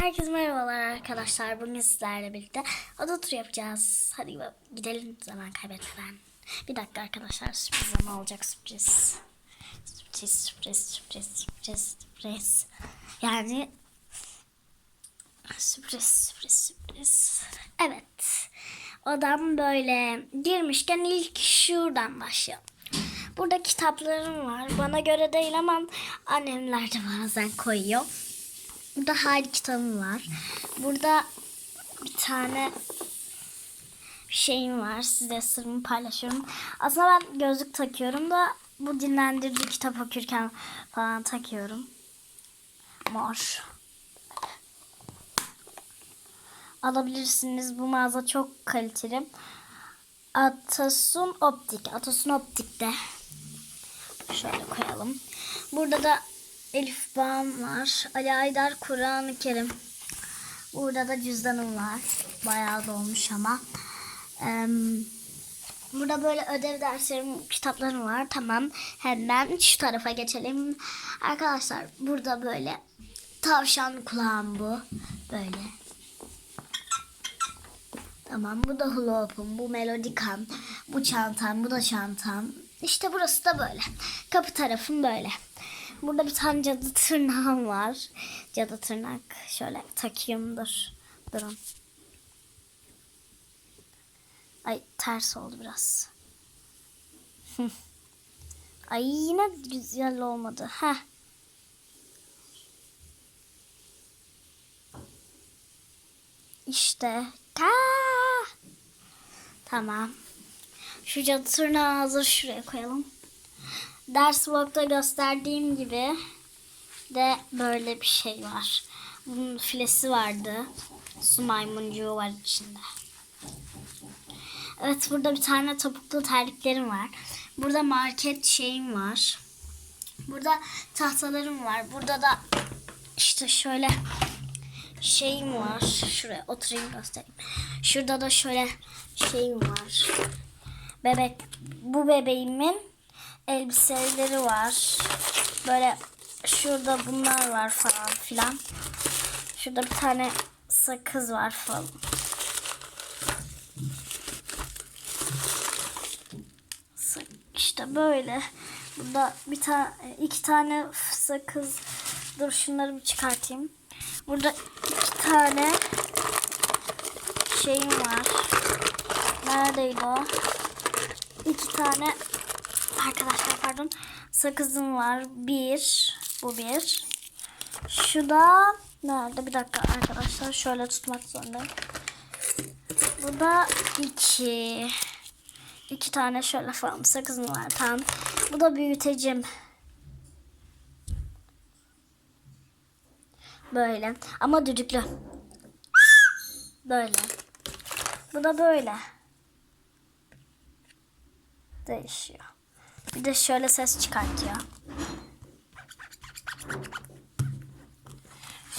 Herkese merhabalar arkadaşlar. Bugün sizlerle birlikte oda turu yapacağız. Hadi gidelim zaman kaybetmeden. Bir dakika arkadaşlar sürpriz ama olacak sürpriz. Sürpriz, sürpriz, sürpriz, sürpriz, sürpriz. Yani sürpriz, sürpriz, sürpriz. Evet. Odam böyle girmişken ilk şuradan başlayalım. Burada kitaplarım var. Bana göre değil ama annemler de bazen koyuyor. Burada hali kitabım var. Burada bir tane şeyim var. Size sırrımı paylaşıyorum. Aslında ben gözlük takıyorum da bu dinlendirici kitap okurken falan takıyorum. Mor. Alabilirsiniz. Bu mağaza çok kaliteli. Atasun Optik. Atasun Optik'te. Şöyle koyalım. Burada da Elif Bağım var. Ali Aydar Kur'an-ı Kerim. Burada da cüzdanım var. Bayağı dolmuş ama. Eee, burada böyle ödev derslerim, kitaplarım var. Tamam. Hemen şu tarafa geçelim. Arkadaşlar burada böyle tavşan kulağım bu. Böyle. Tamam bu da hula hoop'um, bu melodikam, bu çantam, bu da çantam. İşte burası da böyle. Kapı tarafım böyle. Burada bir tane cadı tırnağım var. Cadı tırnak. Şöyle takayım dur. Durun. Ay ters oldu biraz. Ay yine güzel olmadı. Heh. İşte. Ta. Tamam. Şu cadı tırnağı hazır şuraya koyalım. Ders vlogda gösterdiğim gibi de böyle bir şey var. Bunun filesi vardı. Su maymuncuğu var içinde. Evet burada bir tane topuklu terliklerim var. Burada market şeyim var. Burada tahtalarım var. Burada da işte şöyle şeyim var. Şuraya oturayım göstereyim. Şurada da şöyle şeyim var. Bebek bu bebeğimin elbiseleri var. Böyle şurada bunlar var falan filan. Şurada bir tane sakız var falan. İşte böyle. Burada bir tane iki tane sakız. Dur şunları bir çıkartayım. Burada iki tane şeyim var. Neredeydi o? İki tane arkadaşlar pardon sakızım var. Bir. Bu bir. Şu da nerede? Bir dakika arkadaşlar. Şöyle tutmak zorundayım. Bu da iki. İki tane şöyle falan sakızım var. Tamam. Bu da büyütecim. Böyle. Ama düdüklü. Böyle. Bu da böyle. Değişiyor. Bir de şöyle ses çıkartıyor.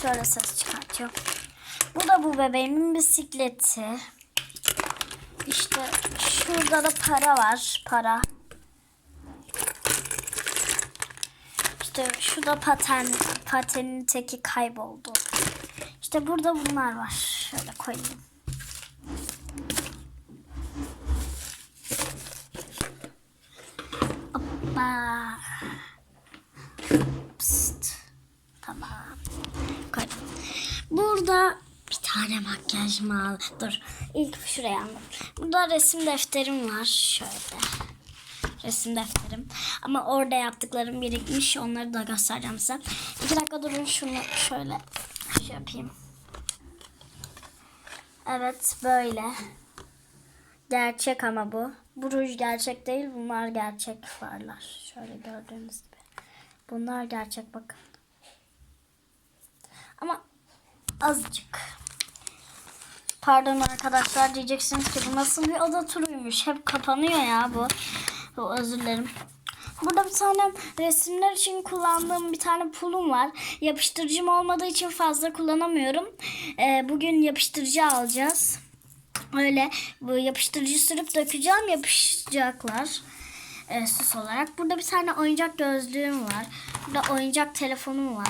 Şöyle ses çıkartıyor. Bu da bu bebeğimin bisikleti. İşte şurada da para var. Para. İşte şurada paten, patenin teki kayboldu. İşte burada bunlar var. Şöyle koyayım. Burada bir tane makyaj mal. Dur. İlk şuraya anlat. Burada resim defterim var. Şöyle. Resim defterim. Ama orada yaptıklarım birikmiş. Onları da göstereceğim size. İki dakika durun şunu şöyle şey yapayım. Evet böyle. Gerçek ama bu. Bu ruj gerçek değil. Bunlar gerçek farlar. Şöyle gördüğünüz gibi. Bunlar gerçek bakın. Ama azıcık. Pardon arkadaşlar diyeceksiniz ki bu nasıl bir oda turuymuş. Hep kapanıyor ya bu. Bu özür dilerim. Burada bir tane resimler için kullandığım bir tane pulum var. Yapıştırıcım olmadığı için fazla kullanamıyorum. Ee, bugün yapıştırıcı alacağız. Öyle bu yapıştırıcı sürüp dökeceğim yapışacaklar. Ee, süs olarak. Burada bir tane oyuncak gözlüğüm var. Burada oyuncak telefonum var.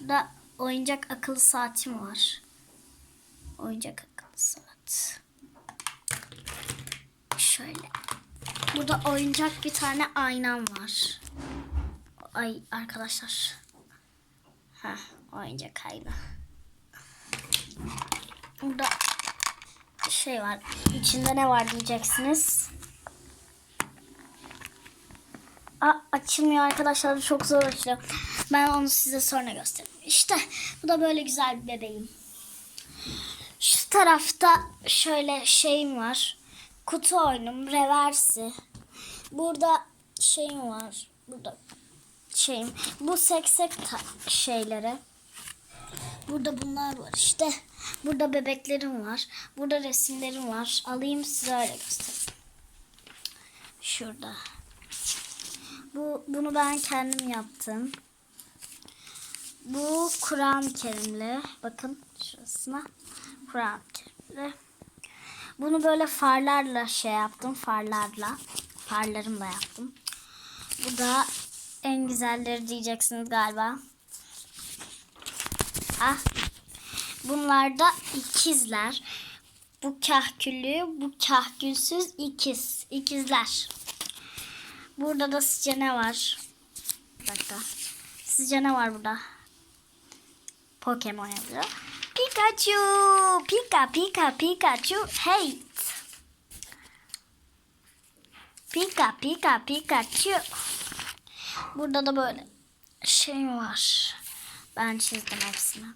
Burada oyuncak akıllı saatim var. Oyuncak akıllı saat. Şöyle. Burada oyuncak bir tane aynam var. Ay arkadaşlar. Ha, oyuncak ayna. Burada şey var. İçinde ne var diyeceksiniz. Aa, açılmıyor arkadaşlar. Çok zor açılıyor. Ben onu size sonra göstereyim. İşte bu da böyle güzel bir bebeğim. Şu tarafta şöyle şeyim var. Kutu oyunum, reversi. Burada şeyim var. Burada şeyim. Bu seksek şeyleri. Burada bunlar var işte. Burada bebeklerim var. Burada resimlerim var. Alayım size öyle göstereyim. Şurada. Bu bunu ben kendim yaptım. Bu Kur'an-ı. Bakın şurasına. Kur'an-ı. Bunu böyle farlarla şey yaptım. Farlarla. Farlarımla yaptım. Bu da en güzelleri diyeceksiniz galiba. Ah. Bunlar da ikizler. Bu kahküllü, bu kahkülsüz ikiz. İkizler. Burada da sizce ne var? Bir dakika. Sizce ne var burada? Pokemon yazıyor. Pikachu! Pika pika Pikachu hate. Pika pika Pikachu. Burada da böyle şey var. Ben çizdim hepsini.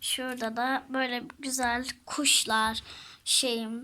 Şurada da böyle güzel kuşlar şeyim.